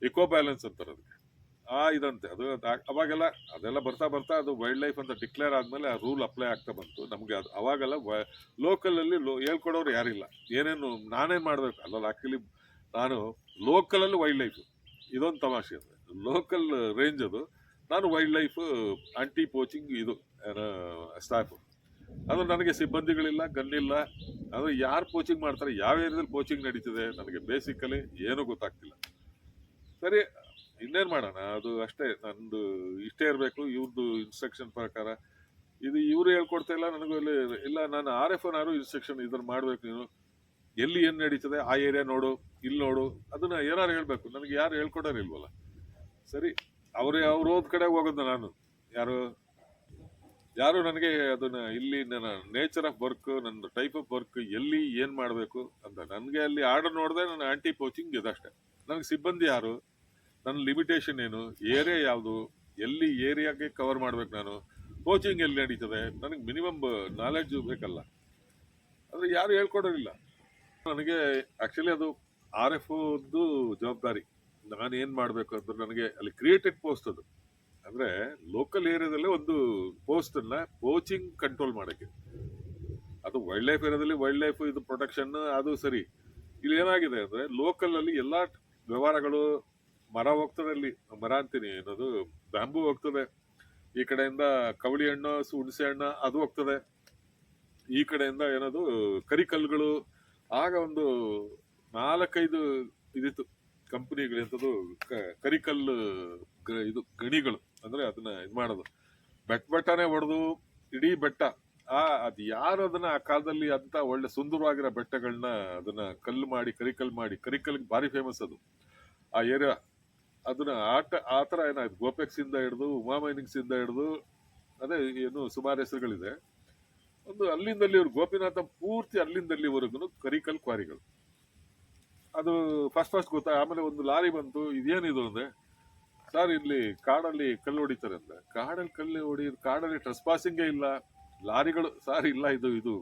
ಇಕೋ ಬ್ಯಾಲೆನ್ಸ್ ಅಂತಾರೆ ಅದಕ್ಕೆ. ಆ ಇದಂತೆ. ಅದು ಅವಾಗೆಲ್ಲ ಅದೆಲ್ಲ ಬರ್ತಾ ಬರ್ತಾ ಅದು ವೈಲ್ಡ್ ಲೈಫ್ ಅಂತ ಡಿಕ್ಲೇರ್ ಆದ್ಮೇಲೆ ಆ ರೂಲ್ ಅಪ್ಲೈ ಆಗ್ತಾ ಬಂತು. ನಮಗೆ ಅದು, ಅವಾಗೆಲ್ಲ ಲೋಕಲ್ ಅಲ್ಲಿ ಲೋ- ಹೇಳ್ಕೊಡೋರು ಯಾರಿಲ್ಲ. ಏನೇನು ನಾನೇನ್ ಮಾಡಬೇಕು. ಅಲ್ಲ ಆಕ್ಚುಲಿ ನಾನು ಲೋಕಲಲ್ಲಿ ವೈಲ್ಡ್ ಲೈಫ್ ಇದೊಂದು ತಮಾಷೆ ಅಂದರೆ ಲೋಕಲ್ ರೇಂಜ್ ಅದು. ನಾನು ವೈಲ್ಡ್ ಲೈಫ್ ಆಂಟಿ ಪೋಚಿಂಗ್ ಇದು ಸ್ಟಾಫು ಅದು ನನಗೆ ಸಿಬ್ಬಂದಿಗಳಿಲ್ಲ ಗನ್ನಿಲ್ಲ ಅದು ಯಾರು ಕೋಚಿಂಗ್ ಮಾಡ್ತಾರೆ, ಯಾವ ಏರಿಯಾದಲ್ಲಿ ಕೋಚಿಂಗ್ ನಡೀತಿದೆ, ನನಗೆ ಬೇಸಿಕಲಿ ಏನೂ ಗೊತ್ತಾಗ್ತಿಲ್ಲ. ಸರಿ, ಇನ್ನೇನು ಮಾಡೋಣ? ಅದು ಅಷ್ಟೇ, ನಂದು ಇಷ್ಟೇ ಇರಬೇಕು ಇವ್ರದ್ದು ಇನ್ಸ್ಟ್ರಕ್ಷನ್ ಪ್ರಕಾರ. ಇದು ಇವರು ಹೇಳ್ಕೊಡ್ತಾ ಇಲ್ಲ, ನನಗೂ ಇಲ್ಲಿ ಇಲ್ಲ, ನಾನು ಆರ್ ಎಫ್ ಯಾರು ಇನ್ಸ್ಟ್ರಕ್ಷನ್ ಇದನ್ನು ಮಾಡಬೇಕು ನೀನು. ಎಲ್ಲಿ ಏನು ನಡೀತದೆ, ಆ ಏರಿಯಾ ನೋಡು. ಇಲ್ಲಿ ನೋಡು, ಅದನ್ನ ಏನಾರು ಹೇಳಬೇಕು. ನನಗೆ ಯಾರು ಹೇಳ್ಕೊಡೋರಿಲ್ವಲ್ಲ ಸರಿ, ಅವರೇ, ಅವ್ರು ಹೋದ ಕಡೆ ಹೋಗೋದು ನಾನು. ಯಾರು ಯಾರು ನನಗೆ ಅದನ್ನ ಇಲ್ಲಿ ನನ್ನ ನೇಚರ್ ಆಫ್ ವರ್ಕ್ ನನ್ನ ಟೈಪ್ ಆಫ್ ವರ್ಕ್ ಎಲ್ಲಿ ಏನು ಮಾಡಬೇಕು ಅಂತ. ನನಗೆ ಅಲ್ಲಿ ಆರ್ಡರ್ ನೋಡಿದೆ ನನ್ನ ಆಂಟಿ ಕೋಚಿಂಗ್ ಇದಷ್ಟೇ ನನಗೆ ಸಿಬ್ಬಂದಿ ಯಾರು? ನನ್ನ ಲಿಮಿಟೇಷನ್ ಏನು? ಏರಿಯಾ ಯಾವುದು? ಎಲ್ಲಿ ಏರಿಯಾಗೆ ಕವರ್ ಮಾಡ್ಬೇಕು ನಾನು? ಕೋಚಿಂಗ್ ಎಲ್ಲಿ ನಡೀತದೆ? ನನಗೆ ಮಿನಿಮಮ್ ನಾಲೆಡ್ಜು ಬೇಕಲ್ಲ. ಅಂದ್ರೆ ಯಾರು ಹೇಳ್ಕೊಡೋರಿಲ್ಲ. ನನಗೆ ಆಕ್ಚುಲಿ ಅದು ಆರ್ ಎಫ್ ಜವಾಬ್ದಾರಿ. ನಾನು ಏನ್ ಮಾಡ್ಬೇಕು ಅಂದ್ರೆ ನನಗೆ ಅಲ್ಲಿ ಕ್ರಿಯೇಟೆಡ್ ಪೋಸ್ಟ್ ಅದು. ಅಂದ್ರೆ ಲೋಕಲ್ ಏರಿಯಾದಲ್ಲೇ ಒಂದು ಪೋಸ್ಟ್ ಅನ್ನ ಕೋಚಿಂಗ್ ಕಂಟ್ರೋಲ್ ಮಾಡಕ್ಕೆ. ಅದು ವೈಲ್ಡ್ ಲೈಫ್ ಏರಿಯಾದಲ್ಲಿ ವೈಲ್ಡ್ ಲೈಫ್ ಇದು ಪ್ರೊಟೆಕ್ಷನ್ ಅದು ಸರಿ. ಇಲ್ಲಿ ಏನಾಗಿದೆ ಅಂದ್ರೆ ಲೋಕಲ್ ಎಲ್ಲ ವ್ಯವಹಾರಗಳು ಮರ ಹೋಗ್ತದೆ ಅಲ್ಲಿ. ಮರ ಅಂತೀನಿ, ಏನದು ಬ್ಯಾಂಬೂ ಹೋಗ್ತದೆ. ಈ ಕಡೆಯಿಂದ ಕವಳಿ ಹಣ್ಣು, ಹುಣಸೆ ಹಣ್ಣು, ಅದು ಹೋಗ್ತದೆ. ಈ ಕಡೆಯಿಂದ ಏನದು ಕರಿಕಲ್ಗಳು ಆಗ ಒಂದು ನಾಲ್ಕೈದು ಇದಿತ್ತು ಕಂಪನಿಗಳು ಎಂಥದ್ದು ಕ- ಕರಿಕಲ್ಲು ಇದು ಗಣಿಗಳು. ಅಂದ್ರೆ ಅದನ್ನ ಇದು ಮಾಡೋದು. ಬೆಟ್ಟ ಬೆಟ್ಟನೇ ಹೊಡೆದು ಇಡೀ ಬೆಟ್ಟ. ಆ, ಅದು ಯಾರು ಅದನ್ನ ಆ ಕಾಲದಲ್ಲಿ ಅಂತ ಒಳ್ಳೆ ಸುಂದರವಾಗಿರೋ ಬೆಟ್ಟಗಳನ್ನ ಅದನ್ನ ಕಲ್ಲು ಮಾಡಿ ಕರಿಕಲ್ ಮಾಡಿ, ಕರಿಕಲ್ಗೆ ಭಾರಿ ಫೇಮಸ್ ಅದು. ಆ ಏರಿಯಾ ಅದನ್ನ ಆಟ, ಆ ಥರ ಏನಾಯ್ತು? ಗೋಪೆಕ್ಸ್ ಇಂದ ಹಿಡಿದು ಉಮಾ ಮೈನಿಂಗ್ಸ್ ಇಂದ ಹಿಡಿದು, ಅದೇ ಏನು ಸುಮಾರು ಹೆಸರುಗಳಿದೆ. ಒಂದು ಅಲ್ಲಿಂದಲ್ಲಿ ಇವರು ಗೋಪಿನಾಥ ಪೂರ್ತಿ ಅಲ್ಲಿಂದಲ್ಲಿವರೆಗೂ ಕರಿಕಲ್ ಕ್ವಾರಿಗಳು. ಅದು ಫಸ್ಟ್ ಫಸ್ಟ್ ಗೊತ್ತಾ, ಆಮೇಲೆ ಒಂದು ಲಾರಿ ಬಂತು, ಇದೇನಿದು ಅಂದ್ರೆ ಸರ್ ಇಲ್ಲಿ ಕಾಡಲ್ಲಿ ಕಲ್ಲು ಹೊಡಿತಾರೆ ಅಂದ್ರೆ, ಕಾಡಲ್ಲಿ ಕಲ್ಲು ಹೊಡಿ, ಕಾಡಲ್ಲಿ ಟ್ರೆಸ್ ಪಾಸಿಂಗೇ ಇಲ್ಲ, ಲಾರಿಗಳು ಸರ್ ಇಲ್ಲ ಇದು ಇದು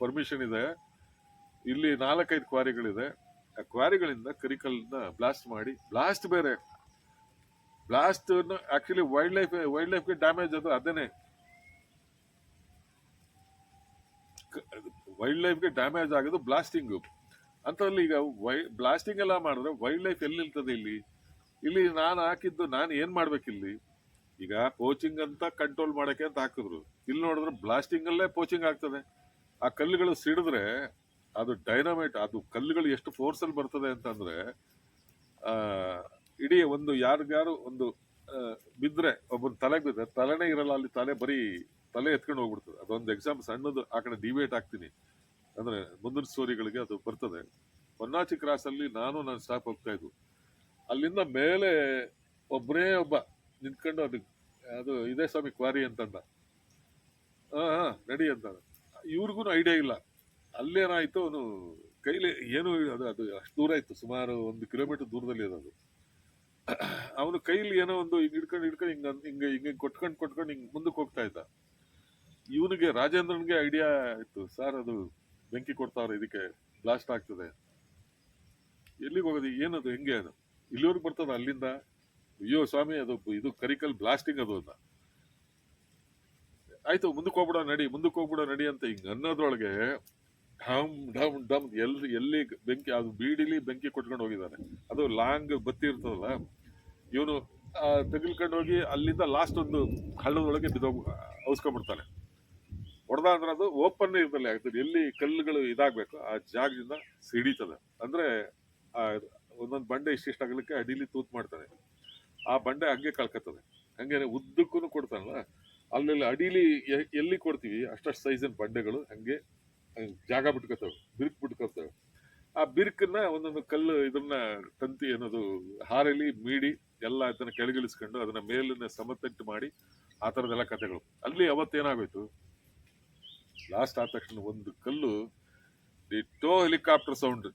ಪರ್ಮಿಷನ್ ಇದೆ. ಇಲ್ಲಿ ನಾಲ್ಕೈದು ಕ್ವಾರಿಗಳಿದೆ. ಆ ಕ್ವಾರಿಗಳಿಂದ ಕರಿಕಲ್ನ ಬ್ಲಾಸ್ಟ್ ಮಾಡಿ ಬ್ಲಾಸ್ಟ್ ಬೇರೆ. ಬ್ಲಾಸ್ಟ್ ಆಕ್ಚುಲಿ ವೈಲ್ಡ್ ಲೈಫ್ ವೈಲ್ಡ್ ಲೈಫ್ಗೆ ಡ್ಯಾಮೇಜ್ ಅದು ಅದೇನೆ ವೈಲ್ಡ್ ಲೈಫ್ಗೆ ಡ್ಯಾಮೇಜ್ ಆಗೋದು ಬ್ಲಾಸ್ಟಿಂಗ್ ಅಂತಲ್ಲಿ ಈಗ ವೈ ಬ್ಲಾಸ್ಟಿಂಗ್ ಎಲ್ಲ ಮಾಡಿದ್ರೆ ವೈಲ್ಡ್ ಲೈಫ್ ಎಲ್ಲಿ ನಿಲ್ತದೆ ಇಲ್ಲಿ? ಇಲ್ಲಿ ನಾನು ಹಾಕಿದ್ದು ನಾನು ಏನು ಮಾಡ್ಬೇಕಿಲ್ಲಿ? ಈಗ ಕೋಚಿಂಗ್ ಅಂತ ಕಂಟ್ರೋಲ್ ಮಾಡೋಕ್ಕೆ ಅಂತ ಹಾಕಿದ್ರು. ಇಲ್ಲಿ ನೋಡಿದ್ರೆ ಬ್ಲಾಸ್ಟಿಂಗಲ್ಲೇ ಕೋಚಿಂಗ್ ಆಗ್ತದೆ. ಆ ಕಲ್ಲುಗಳು ಸಿಡಿದ್ರೆ ಅದು ಡೈನಮೈಟ್ ಅದು ಕಲ್ಲುಗಳು ಎಷ್ಟು ಫೋರ್ಸಲ್ಲಿ ಬರ್ತದೆ ಅಂತಂದರೆ ಇಡೀ ಒಂದು ಯಾರಿಗಾರು ಒಂದು ಬಿದ್ದರೆ ಒಬ್ಬನ ತಲೆಗೆ ಬಿದ್ದರೆ ತಲೆನೇ ಇರಲ್ಲ, ಅಲ್ಲಿ ತಲೆ ಬರೀ ತಲೆ ಎತ್ಕೊಂಡು ಹೋಗ್ಬಿಡ್ತದೆ. ಅದೊಂದು ಎಕ್ಸಾಮ್ ಸಣ್ಣದು, ಆ ಕಡೆ ಡಿಬೇಟ್ ಆಗ್ತೀನಿ. ಅಂದ್ರೆ ಮುಂದಿನ ಸ್ಟೋರಿಗಳಿಗೆ ಅದು ಬರ್ತದೆ. ಹೊನ್ನಾಚಿ ಕ್ರಾಸ್ ಅಲ್ಲಿ ನಾನು, ನನ್ನ ಸ್ಟಾಪ್ ಹೋಗ್ತಾ ಇದ್ವು. ಅಲ್ಲಿಂದ ಮೇಲೆ ಒಬ್ಬನೇ ಒಬ್ಬ ನಿಂತ್ಕೊಂಡು ಅದು ಅದು ಇದೇ ಸ್ವಾಮಿ ಕ್ವಾರಿ ಅಂತಂದ. ಹಾಂ ಹಾಂ, ನಡಿ ಅಂತ ಇವ್ರಿಗೂ ಐಡಿಯಾ ಇಲ್ಲ. ಅಲ್ಲೇನಾಯಿತು ಅವನು, ಕೈಲಿ ಏನು ಅದು ಅದು ಅಷ್ಟು ದೂರ ಇತ್ತು ಸುಮಾರು ಒಂದು ಕಿಲೋಮೀಟರ್ ದೂರದಲ್ಲಿ ಇರೋದು. ಅವನು ಕೈಲಿ ಏನೋ ಒಂದು ಹಿಂಗೆ ಹಿಡ್ಕೊಂಡು ಹಿಡ್ಕೊಂಡು ಹಿಂಗ ಹಿಂಗ, ಹಿಂಗೆ ಕೊಟ್ಕೊಂಡು ಕೊಟ್ಕೊಂಡು ಹಿಂಗೆ ಮುಂದಕ್ಕೆ ಹೋಗ್ತಾ ಇದ್ದ. ಇವನಿಗೆ ರಾಜೇಂದ್ರನ್ಗೆ ಐಡಿಯಾ ಇತ್ತು, ಸರ್ ಅದು ಬೆಂಕಿ ಕೊಡ್ತಾವ್ರೆ ಇದಕ್ಕೆ ಬ್ಲಾಸ್ಟ್ ಆಗ್ತದೆ. ಎಲ್ಲಿಗೆ ಹೋಗೋದು? ಏನದು? ಹೆಂಗೆ ಅದು? ಇಲ್ಲಿವರೆಗೆ ಬರ್ತದ? ಅಲ್ಲಿಂದ? ಅಯ್ಯೋ ಸ್ವಾಮಿ, ಅದು ಇದು ಕರಿಕಲ್ ಬ್ಲಾಸ್ಟಿಂಗ್ ಅದು ಅಂತ. ಆಯ್ತು, ಮುಂದಕ್ಕೆ ಹೋಗ್ಬಿಡ, ನಡಿ, ಮುಂದಕ್ಕೆ ಹೋಗ್ಬಿಡ, ನಡಿ ಅಂತ ಹಿಂಗೆ ಅನ್ನೋದ್ರೊಳಗೆ ಡಮ್ ಡಮ್ ಡಮ್ ಎಲ್ಲಿ ಎಲ್ಲಿ ಬೆಂಕಿ, ಅದು ಬೀಡಿಲಿ ಬೆಂಕಿ ಕೊಟ್ಕೊಂಡು ಹೋಗಿದ್ದಾನೆ ಅದು ಲಾಂಗ್ ಬತ್ತಿ ಇರ್ತದಲ್ಲ, ಇವನು ತೆಗಿಲ್ಕೊಂಡು ಹೋಗಿ ಅಲ್ಲಿಂದ ಲಾಸ್ಟ್ ಒಂದು ಹಳ್ಳದೊಳಗೆ ಬಿದ್ದೋಗ ಔಸ್ಕೊಂಡ್ಬಿಡ್ತಾನೆ ಹೊಡೆದ ಅಂದ್ರೆ ಅದು ಓಪನ್ ಇರ್ತಲ್ಲ ಆಗ್ತದೆ. ಎಲ್ಲಿ ಕಲ್ಲುಗಳು ಇದಾಗಬೇಕು, ಆ ಜಾಗದಿಂದ ಸಿಡಿತದೆ. ಅಂದ್ರೆ ಒಂದೊಂದು ಬಂಡೆ ಇಷ್ಟಿಷ್ಟು ಆಗಲಿಕ್ಕೆ ಅಡಿಲಿ ತೂತ್ ಮಾಡ್ತಾನೆ ಆ ಬಂಡೆ ಹಂಗೆ ಕಳ್ಕತ್ತದೆ. ಹಂಗೇನೆ ಉದ್ದಕ್ಕೂ ಕೊಡ್ತಾನಲ್ಲ ಅಲ್ಲೆಲ್ಲ ಅಡಿಲಿ ಎಲ್ಲಿ ಕೊಡ್ತೀವಿ, ಅಷ್ಟಷ್ಟು ಸೈಜಿನ ಬಂಡೆಗಳು ಹಂಗೆ ಜಾಗ ಬಿಟ್ಕೋತವೆ, ಬಿರುಕು ಬಿಟ್ಕೋತವೆ. ಆ ಬಿರುಕನ್ನ ಒಂದೊಂದು ಕಲ್ಲು ಇದನ್ನ ತಂತಿ ಅನ್ನೋದು ಹಾರಲಿ ಮೀಡಿ ಎಲ್ಲ ಅದನ್ನ ಕೆಳಗಿಳಿಸ್ಕೊಂಡು ಅದನ್ನ ಮೇಲಿನ ಸಮತಟ್ಟು ಮಾಡಿ ಆ ಥರದ್ದೆಲ್ಲ ಕಥೆಗಳು. ಅಲ್ಲಿ ಅವತ್ತೇನಾಗೋಯ್ತು? ಲಾಸ್ಟ್ ಆದ ತಕ್ಷಣ ಒಂದು ಕಲ್ಲು ಡಿಟ್ಟೋ ಹೆಲಿಕಾಪ್ಟರ್ ಸೌಂಡ್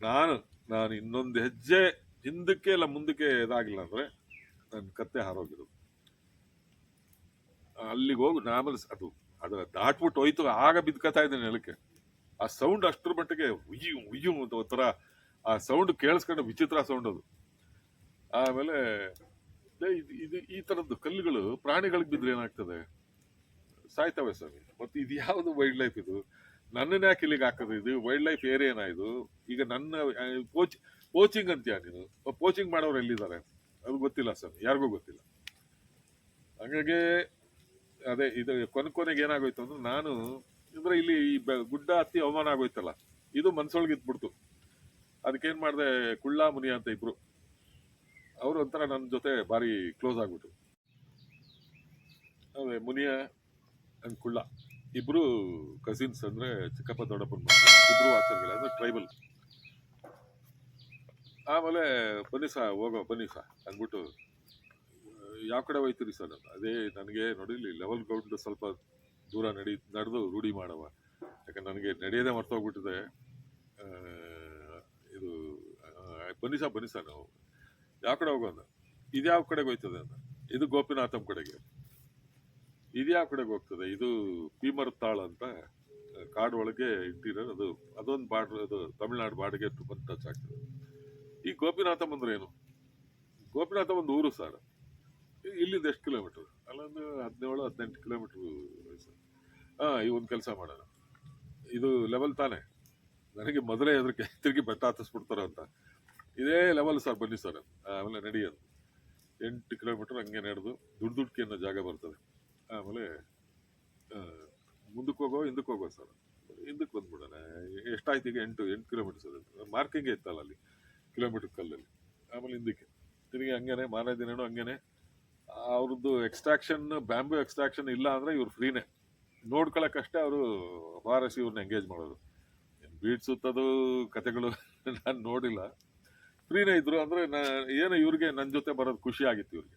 ನಾನು ನಾನು ಇನ್ನೊಂದು ಹೆಜ್ಜೆ ಹಿಂದಕ್ಕೆ ಇಲ್ಲ, ಮುಂದಕ್ಕೆ ಇದಾಗಿಲ್ಲ ಅಂದ್ರೆ ನನ್ನ ಕತ್ತೆ ಹಾರೋಗಿರೋದು. ಅಲ್ಲಿಗೆ ಹೋಗಿ ಆಮೇಲೆ ಅದು ಅದು ದಾಟ್ಬಿಟ್ಟು ಹೋಯ್ತು, ಆಗ ಬಿದ್ಕತಾ ಇದ್ದೇನೆ ನೆಲಕ್ಕೆ. ಆ ಸೌಂಡ್ ಅಷ್ಟರ ಮಟ್ಟಿಗೆ ಉಯ್ಯು ಉಯ್ಯು ಅಂತ ಒಂಥರ ಆ ಸೌಂಡ್ ಕೇಳಿಸ್ಕೊಂಡು ವಿಚಿತ್ರ ಸೌಂಡ್ ಅದು. ಆಮೇಲೆ ಇದು ಇದು ಈ ತರದ್ದು ಕಲ್ಲುಗಳು ಪ್ರಾಣಿಗಳಿಗೆ ಬಿದ್ರೆ ಏನಾಗ್ತದೆ? ಸಾಯ್ತವೆ ಸ್ವಾಮಿ. ಮತ್ತು ಇದು ಯಾವುದು ವೈಲ್ಡ್ ಲೈಫ್ ಇದು? ನನ್ನನ್ನ ಯಾಕೆ ಇಲ್ಲಿಗೆ ಹಾಕೋದು ಇದು? ವೈಲ್ಡ್ ಲೈಫ್ ಏರಿಯಾನ ಇದು? ಈಗ ನನ್ನ ಕೋಚ್ ಕೋಚಿಂಗ್ ಅಂತೀಯ ನೀನು? ಕೋಚಿಂಗ್ ಮಾಡೋರು ಎಲ್ಲಿದ್ದಾರೆ? ಅದು ಗೊತ್ತಿಲ್ಲ ಸ್ವಾಮಿ. ಯಾರಿಗೂ ಗೊತ್ತಿಲ್ಲ. ಹಾಗಾಗಿ, ಅದೇ, ಇದು ಕೊನೆ ಕೊನೆಗೆ ಏನಾಗೋಯ್ತು ಅಂದ್ರೆ ನಾನು ಅಂದ್ರೆ ಇಲ್ಲಿ ಈ ಗುಡ್ಡ ಹತ್ತಿ ಅವಮಾನ ಆಗೋಯ್ತಲ್ಲ, ಇದು ಮನ್ಸೊಳಗೆ ಇದ್ಬಿಡ್ತು. ಅದಕ್ಕೇನು ಮಾಡಿದೆ, ಕುಳ್ಳಾ ಮುನಿ ಅಂತ ಇಬ್ರು. ಅವರು ಒಂಥರ ನನ್ನ ಜೊತೆ ಭಾರಿ ಕ್ಲೋಸ್ ಆಗ್ಬಿಟ್ರು. ಅದೇ, ಮುನಿಯ ಅಂಡ್ ಕುಳ್ಳ ಇಬ್ರು ಕಸಿನ್ಸ್ ಅಂದ್ರೆ ಚಿಕ್ಕಪ್ಪ, ದೊಡ್ಡಪ್ಪನ. ಇಬ್ರು ಆಚಾರ್ಯಗಳೇ ಅಂದ್ರೆ ಟ್ರೈಬಲ್ ಆಮೇಲೆ ಬನ್ನಿ ಸಾ, ಹೋಗೋ, ಬನ್ನಿ ಅಂದ್ಬಿಟ್ಟು, ಯಾವ ಕಡೆ ಹೋಯ್ತೀರಿ ಸರ್? ಅದೇ ನನಗೆ ನೋಡಿಲಿ ಲೆವೆಲ್ ಗ್ರೌಂಡ್ ಸ್ವಲ್ಪ ದೂರ ನಡಿ, ನಡೆದು ರೂಢಿ ಮಾಡವ. ಯಾಕಂದ್ರೆ ನನಗೆ ನಡೆಯೋದೇ ಮರ್ತೋಗ್ಬಿಟ್ಟಿದೆ. ಇದು ಬನ್ನಿ ಸಾ ಬನ್ನಿ ಸಾ ನಾವು. ಯಾವ ಕಡೆ ಹೋಗೋಣ ಇದು ಯಾವ ಕಡೆಗೆ ಹೋಯ್ತದೆ ಇದು ಗೋಪಿನಾಥಮ್ ಕಡೆಗೆ. ಇದು ಯಾವ ಕಡೆಗೆ ಹೋಗ್ತದೆ? ಇದು ಪೀಮರ್ತಾಳ್ ಅಂತ ಕಾಡು ಒಳಗೆ ಇಟ್ಟಿರೋ ಅದು, ಅದೊಂದು ಬಾಡ್, ಅದು ತಮಿಳ್ನಾಡು ಬಾಡಿಗೆ ತುಂಬ ಟಚ್ ಆಗ್ತದೆ. ಈ ಗೋಪಿನಾಥ ಏನು? ಗೋಪಿನಾಥಂ ಒಂದು ಊರು ಸರ್. ಇಲ್ಲಿಂದ ಎಷ್ಟು ಕಿಲೋಮೀಟರ್? ಅಲ್ಲೊಂದು ಹದಿನೇಳು, ಹದಿನೆಂಟು ಕಿಲೋಮೀಟರ್ ಹಾಂ, ಈ ಒಂದು ಕೆಲಸ ಮಾಡೋಣ ಇದು ಲೆವೆಲ್ ತಾನೆ. ನನಗೆ ಮೊದಲೇ ಅದಕ್ಕೆ ತಿರುಗಿ ಬೆಟ್ಟ ಹತ್ತಿಸ್ಬಿಡ್ತಾರೋ ಅಂತ. ಇದೇ ಲೆವೆಲ್ ಸರ್ ಬನ್ನಿ ಸರ್. ಆಮೇಲೆ ನಡೆಯೋದು ಎಂಟು ಕಿಲೋಮೀಟರ್ ಹಂಗೆ ನಡೆದು, ದುಡ್ಡು ದುಡ್ಕಿ ಅನ್ನೋ ಜಾಗ ಬರ್ತದೆ. ಆಮೇಲೆ ಮುಂದಕ್ಕೆ ಹೋಗೋ, ಹಿಂದಕ್ಕೆ ಹೋಗೋ ಸರ್. ಹಿಂದಕ್ಕೆ ಬಂದ್ಬಿಡೋಣ. ಎಷ್ಟಾಯ್ತು ಈಗ ಎಂಟು ಎಂಟು ಕಿಲೋಮೀಟರ್ ಸರ್ ಮಾರ್ಕಿಂಗ್ ಇತ್ತಲ್ಲ ಅಲ್ಲಿ ಕಿಲೋಮೀಟರ್ ಕಲ್ಲಲ್ಲಿ. ಆಮೇಲೆ ಹಿಂದಕ್ಕೆ. ತಿರುಗಿ ಹಂಗೇನೆ, ಮಾರನೇ ದಿನನೂ ಹಂಗೇನೆ. ಅವ್ರದ್ದು ಎಕ್ಸ್ಟ್ರಾಕ್ಷನ್ ಬ್ಯಾಂಬೂ ಎಕ್ಸ್ಟ್ರಾಕ್ಷನ್ ಇಲ್ಲ ಅಂದರೆ ಇವ್ರು ಫ್ರೀನೇ ನೋಡ್ಕೊಳಕ್ಕಷ್ಟೇ ಅವರು ಬಾರಸಿ ಇವ್ರನ್ನ ಎಂಗೇಜ್ ಮಾಡೋದು ಬೀಟ್ ಸುತ್ತದು, ಕತೆಗಳು ನಾನು ನೋಡಿಲ್ಲ. ಫ್ರೀನೇ ಇದ್ರು ಅಂದರೆ ನಾ, ಏನು ಇವ್ರಿಗೆ ನನ್ನ ಜೊತೆ ಬರೋದು ಖುಷಿ ಆಗಿತ್ತು ಇವ್ರಿಗೆ.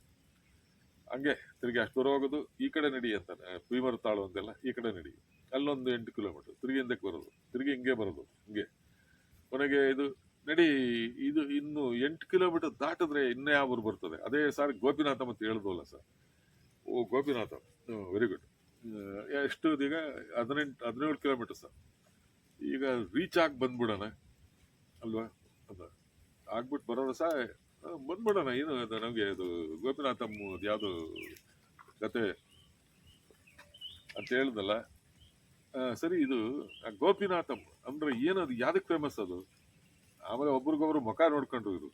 ಹಂಗೆ ತಿರುಗಿ ಅಷ್ಟು ದೂರ ಹೋಗೋದು ಈ ಕಡೆ ನಡಿ ಅಂತಾನೆ. ಭೀಮರ ತಾಳು ಅಂತೆಲ್ಲ ಈ ಕಡೆ ನಡಿ. ಅಲ್ಲೊಂದು ಎಂಟು ಕಿಲೋಮೀಟರ್ ತಿರುಗಿ ಹಿಂದಕ್ಕೆ ಬರೋದು, ತಿರುಗಿ ಹಿಂಗೆ ಬರೋದು, ಹಿಂಗೆ. ಕೊನೆಗೆ ಇದು ನಡಿ, ಇದು ಇನ್ನು ಎಂಟು ಕಿಲೋಮೀಟರ್ ದಾಟಿದ್ರೆ ಇನ್ನೇ ಯಾವ ಬರ್ತದೆ? ಅದೇ ಸರ್ ಗೋಪಿನಾಥ ಅಂತ ಹೇಳಿದ್ವಲ್ಲ ಸರ್. ಓ, ಗೋಪಿನಾಥ. ವೆರಿ ಗುಡ್ ಎಷ್ಟು ಈಗ ಹದಿನೆಂಟು, ಹದಿನೇಳು ಕಿಲೋಮೀಟರ್ ಸರ್. ಈಗ ರೀಚ್ ಆಗಿ ಬಂದ್ಬಿಡೋಣ. ಅಲ್ವಾ? ಅದ. ಆಗ್ಬಿಟ್ಟು ಬರೋಣ ಸಹ ಬಂದ್ಬಿಡೋಣ ಏನು ಅದು ನಮಗೆ, ಅದು ಗೋಪಿನಾಥಮ್ ಯಾವುದು ಕತೆ ಅಂತ ಹೇಳ್ದಲ್ಲ. ಸರಿ, ಇದು ಗೋಪಿನಾಥಮ್ ಅಂದರೆ ಏನದು ಯಾವುದಕ್ಕೆ ಫೇಮಸ್ ಅದು? ಆಮೇಲೆ ಒಬ್ರಿಗೊಬ್ರು ಮುಖ ನೋಡ್ಕೊಂಡ್ರು ಇದು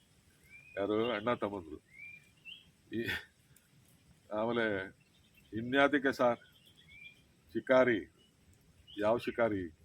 ಯಾರು? ಅಣ್ಣ, ತಮ್ಮಂದ್ರು. ಈ, ಆಮೇಲೆ ಇನ್ಯಾದಕ್ಕೆ ಸಾರ್? ಶಿಕಾರಿ. ಯಾವ ಶಿಕಾರಿ?